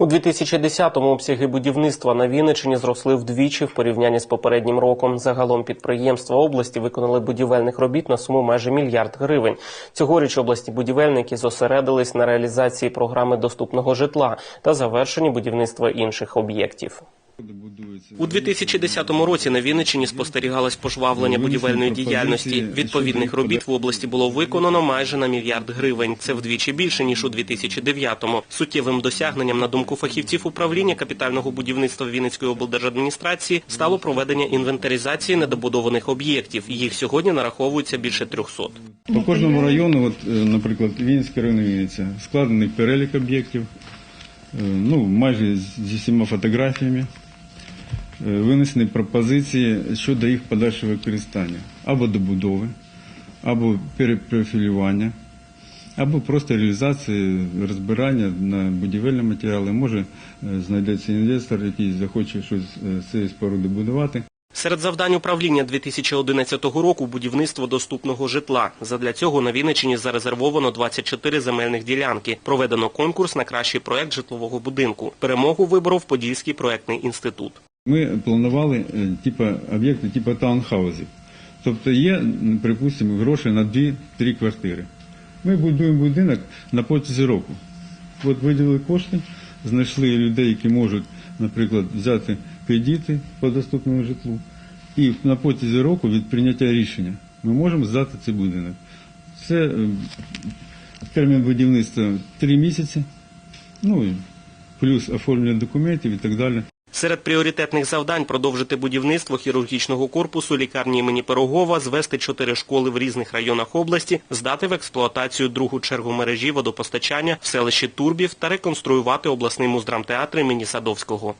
У 2010-му обсяги будівництва на Вінниччині зросли вдвічі в порівнянні з попереднім роком. Загалом підприємства області виконали будівельних робіт на суму майже мільярд гривень. Цьогоріч обласні будівельники зосередились на реалізації програми доступного житла та завершенні будівництва інших об'єктів. У 2010 році на Вінниччині спостерігалось пожвавлення будівельної діяльності. Відповідних робіт в області було виконано майже на мільярд гривень. Це вдвічі більше ніж у 2009-му. Суттєвим досягненням, на думку фахівців управління капітального будівництва Вінницької облдержадміністрації, стало проведення інвентаризації недобудованих об'єктів. Їх сьогодні нараховується більше 300. По кожному району, от, е, наприклад, Вінницький район Вінниця, складений перелік об'єктів, е, ну, майже зі всіма фотографіями, винесені пропозиції щодо їх подальшого використання або добудови, або перепрофілювання, або просто реалізації розбирання на будівельні матеріали. Може, е, знайдеться інвестор, який захоче щось е, з цієї споруди будувати. Серед завдань управління 2011 року будівництво доступного житла. Задля цього на Вінниччині зарезервовано 24 земельних ділянки. Проведено конкурс на кращий проект житлового будинку. Перемогу виборов Подільський проектний інститут. Ми планували типа, об'єкти типу таунхаузів. Тобто є, припустимо, гроші на 2-3 квартири. Ми будуємо будинок на протязі року. От виділили кошти, знайшли людей, які можуть, наприклад, взяти кредити по доступному житлу. І на протязі року від прийняття рішення ми можемо здати цей будинок. Це е, термін будівництва 3 місяці, ну плюс оформлення документів і так далі. Серед пріоритетних завдань продовжити будівництво хірургічного корпусу лікарні імені Пирогова, звести чотири школи в різних районах області, здати в експлуатацію другу чергу мережі водопостачання в селищі Турбів та реконструювати обласний муздрамтеатр імені Садовського.